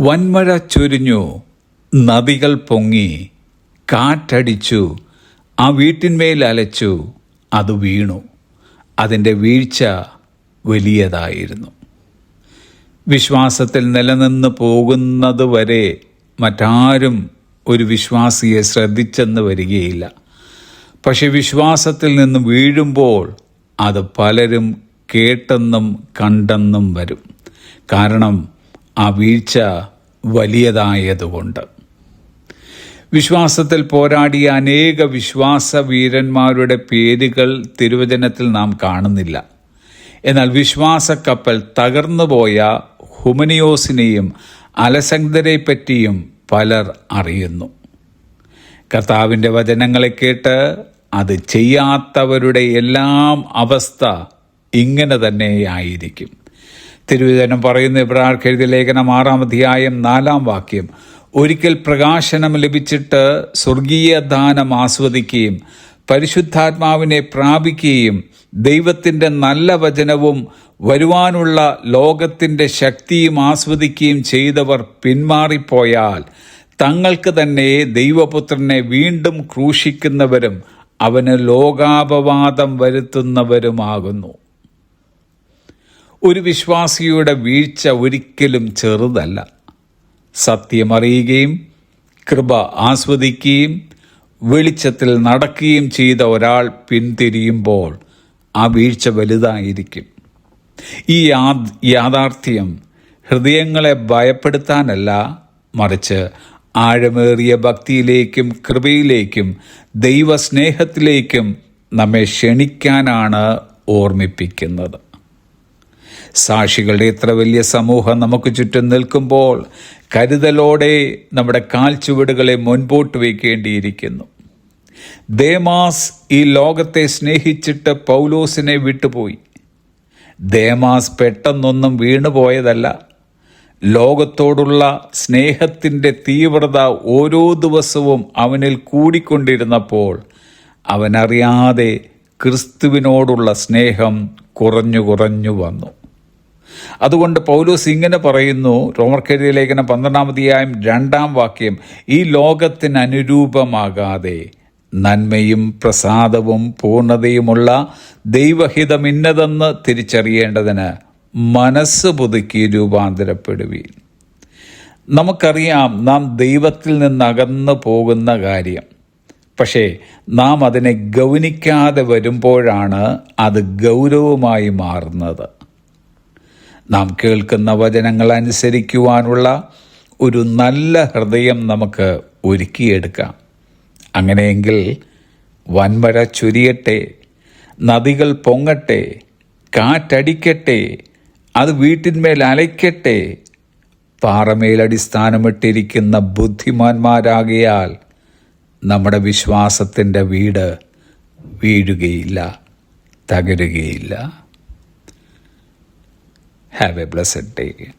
വൻമഴ ചൊരിഞ്ഞു നദികൾ പൊങ്ങി കാറ്റടിച്ചു ആ വീട്ടിന്മേൽ അലച്ചു അത് വീണു. അതിന്റെ വീഴ്ച വലിയതായിരുന്നു. വിശ്വാസത്തിൽ നിലനിന്ന് പോകുന്നതുവരെ മറ്റാരും ഒരു വിശ്വാസിയെ ശ്രദ്ധിച്ചെന്ന് വരികയില്ല. പക്ഷെ വിശ്വാസത്തിൽ നിന്ന് വീഴുമ്പോൾ അത് പലരും കേട്ടെന്നും കണ്ടെന്നും വരും. കാരണം ആ വീഴ്ച വലിയതായതുകൊണ്ട്. വിശ്വാസത്തിൽ പോരാടിയ അനേക വിശ്വാസ വീരന്മാരുടെ പേരുകൾ തിരുവചനത്തിൽ നാം കാണുന്നില്ല. എന്നാൽ വിശ്വാസ കപ്പൽ തകർന്നുപോയ ഹുമനിയോസിനെയും അലസംദരെ പറ്റിയും പലർ അറിയുന്നു. കർത്താവിന്റെ വചനങ്ങളെ കേട്ട് അത് ചെയ്യാത്തവരുടെ എല്ലാം അവസ്ഥ ഇങ്ങനെ തന്നെയായിരിക്കും തിരുവചനം പറയുന്ന ഇബ്രാഹിം കെഴുതി ലേഖനം ആറാം അധ്യായം നാലാം വാക്യം. ഒരിക്കൽ പ്രകാശനം ലഭിച്ചിട്ട് സ്വർഗീയ ദാനം ആസ്വദിക്കുകയും പരിശുദ്ധാത്മാവിനെ പ്രാപിക്കുകയും ദൈവത്തിന്റെ നല്ല വചനവും വരുവാനുള്ള ലോകത്തിന്റെ ശക്തിയും ആസ്വദിക്കുകയും ചെയ്തവർ പിന്മാറിപ്പോയാൽ തങ്ങൾക്ക് തന്നെ ദൈവപുത്രനെ വീണ്ടും ക്രൂശിക്കുന്നവരും അവന് ലോകാപവാദം വരുത്തുന്നവരുമാകുന്നു. ഒരു വിശ്വാസിയുടെ വീഴ്ച ഒരിക്കലും ചെറുതല്ല. സത്യമറിയുകയും കൃപ ആസ്വദിക്കുകയും വെളിച്ചത്തിൽ നടക്കുകയും ചെയ്ത ഒരാൾ പിന്തിരിയുമ്പോൾ ആ വീഴ്ച വലുതായിരിക്കും. ഈ യാഥാർത്ഥ്യം ഹൃദയങ്ങളെ ഭയപ്പെടുത്താനല്ല മറിച്ച് ആഴമേറിയ ഭക്തിയിലേക്കും കൃപയിലേക്കും ദൈവസ്നേഹത്തിലേക്കും നമ്മെ ക്ഷണിക്കാനാണ് ഓർമ്മിപ്പിക്കുന്നത്. സാക്ഷികളുടെ ഇത്ര വലിയ സമൂഹം നമുക്ക് ചുറ്റും നിൽക്കുമ്പോൾ കരുതലോടെ നമ്മുടെ കാൽച്ചുവടുകളെ മുൻപോട്ട് വയ്ക്കേണ്ടിയിരിക്കുന്നു. ദേമാസ് ഈ ലോകത്തെ സ്നേഹിച്ചിട്ട് പൗലോസിനെ വിട്ടുപോയി. ദേമാസ് പെട്ടെന്നൊന്നും വീണുപോയതല്ല. ലോകത്തോടുള്ള സ്നേഹത്തിന്റെ തീവ്രത ഓരോ ദിവസവും അവനിൽ കൂടിക്കൊണ്ടിരുന്നപ്പോൾ അവനറിയാതെ ക്രിസ്തുവിനോടുള്ള സ്നേഹം കുറഞ്ഞു കുറഞ്ഞു വന്നു. അതുകൊണ്ട് പൗലോസ് ഇങ്ങനെ പറയുന്നു റോമർക്കെതിരെ ലേഖനം പന്ത്രണ്ടാമതിയായും രണ്ടാം വാക്യം ഈ ലോകത്തിന് അനുരൂപമാകാതെ നന്മയും പ്രസാദവും പൂർണതയുമുള്ള ദൈവഹിതം ഇന്നതെന്ന് തിരിച്ചറിയേണ്ടതിന് മനസ്സ് പുതുക്കി രൂപാന്തരപ്പെടുവി നമുക്കറിയാം നാം ദൈവത്തിൽ നിന്നകന്നു പോകുന്ന കാര്യം. പക്ഷേ നാം അതിനെ ഗൗനിക്കാതെ വരുമ്പോഴാണ് അത് ഗൗരവമായി മാറുന്നത്. നാം കേൾക്കുന്ന വചനങ്ങൾ അനുസരിക്കുവാനുള്ള ഒരു നല്ല ഹൃദയം നമുക്ക് ഒരുക്കിയെടുക്കാം. അങ്ങനെയെങ്കിൽ വൻമര ചൊരിയട്ടെ നദികൾ പൊങ്ങട്ടെ കാറ്റടിക്കട്ടെ അത് വീട്ടിന്മേൽ അലയ്ക്കട്ടെ. പാറമേലടിസ്ഥാനമിട്ടിരിക്കുന്ന ബുദ്ധിമാന്മാരാകിയാൽ നമ്മുടെ വിശ്വാസത്തിന്റെ വീട് വീഴുകയില്ല തകരുകയില്ല. Have a blessed day.